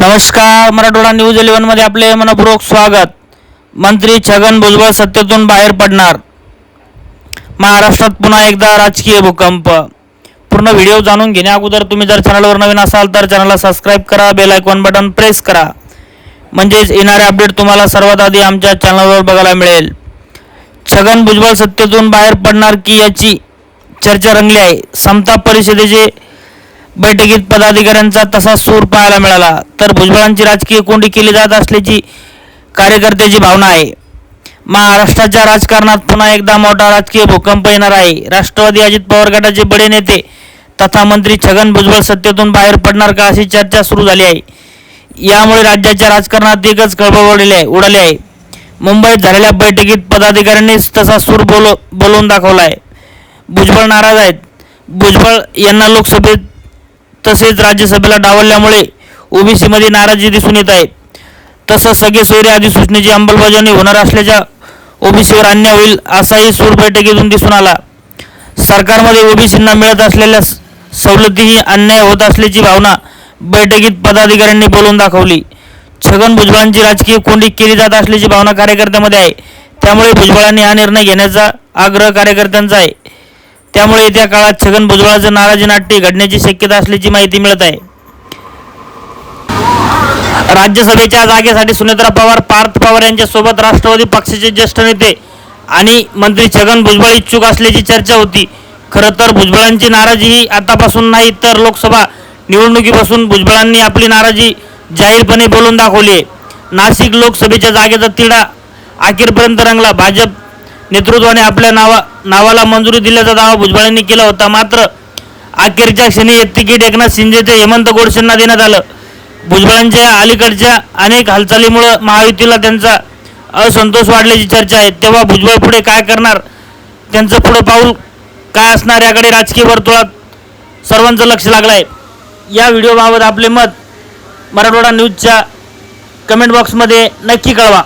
नमस्कार मराठवाडा न्यूज इलेव्हनमध्ये आपले मनपूर्वक स्वागत. मंत्री छगन भुजबळ सत्तेतून बाहेर पडणार. महाराष्ट्रात पुन्हा एकदा राजकीय भूकंप. पूर्ण व्हिडिओ जाणून घेण्या अगोदर तुम्ही जर चॅनलवर नवीन असाल तर चॅनलला सबस्क्राईब करा बेल आयकॉन बटन प्रेस करा. म्हणजेच येणारे अपडेट तुम्हाला सर्वात आधी आमच्या चॅनलवर बघायला मिळेल. छगन भुजबळ सत्तेतून बाहेर पडणार की याची चर्चा रंगली आहे. समता परिषदेचे बैठकीत पदाधिकाऱ्यांचा तसा सूर पाहायला मिळाला. तर भुजबळांची राजकीय कोंडी केली जात असल्याची कार्यकर्त्याची भावना आहे. महाराष्ट्राच्या राजकारणात पुन्हा एकदा मोठा राजकीय भूकंप येणार आहे. राष्ट्रवादी अजित पवार गटाचे बडे नेते तथा मंत्री छगन भुजबळ सत्तेतून बाहेर पडणार का अशी चर्चा सुरू झाली आहे. यामुळे राज्याच्या राजकारणात एकच खळबळ उडली आहे उडाली आहे. मुंबईत झालेल्या बैठकीत पदाधिकाऱ्यांनीच तसा सूर बोल बोलवून दाखवला आहे. भुजबळ नाराज आहेत. भुजबळ यांना लोकसभेत तसेच राज्यसभेला डावलल्यामुळे ओबीसीमध्ये नाराजी दिसून येत आहे. तसं सगळे सोयरे अधिसूचनेची अंमलबजावणी होणार असल्याच्या ओबीसीवर अन्याय होईल असाही सूर बैठकीतून दिसून आला. सरकारमध्ये ओबीसींना मिळत असलेल्या स- सवलतीही अन्याय होत असल्याची भावना बैठकीत पदाधिकाऱ्यांनी बोलून दाखवली. छगन भुजबळांची राजकीय कोंडी केली जात असल्याची भावना कार्यकर्त्यामध्ये आहे. त्यामुळे भुजबळांनी हा निर्णय घेण्याचा आग्रह कार्यकर्त्यांचा आहे. त्यामुळे येत्या काळात छगन भुजबळाचं नाराजी नाट्य घडण्याची शक्यता असल्याची माहिती मिळत आहे. राज्यसभेच्या जागेसाठी सुनेत्रा पवार पार्थ पवार यांच्यासोबत राष्ट्रवादी पक्षाचे ज्येष्ठ नेते आणि मंत्री छगन भुजबळ इच्छुक असल्याची चर्चा होती. खरं तर भुजबळांची नाराजी ही आतापासून नाही तर लोकसभा निवडणुकीपासून भुजबळांनी आपली नाराजी जाहीरपणे बोलून दाखवली आहे. नाशिक लोकसभेच्या जागेचा तिढा अखेरपर्यंत रंगला. भाजप नेतृत्वाने आपल्या नावा नावाला मंजुरी दिल्याचा दावा भुजबळांनी केला होता. मात्र अखेरच्या क्षणी तिकीट एकनाथ शिंदेचे हेमंत गोडसेंना देण्यात आलं. भुजबळांच्या अलीकडच्या अनेक हालचालीमुळं महायुतीला त्यांचा असंतोष वाढल्याची चर्चा आहे. तेव्हा भुजबळ पुढे काय करणार? त्यांचं पुढं पाऊल काय असणार याकडे राजकीय वर्तुळात सर्वांचं लक्ष लागलं आहे या व्हिडिओबाबत आपले मत मराठवाडा न्यूजच्या कमेंट बॉक्समध्ये नक्की कळवा.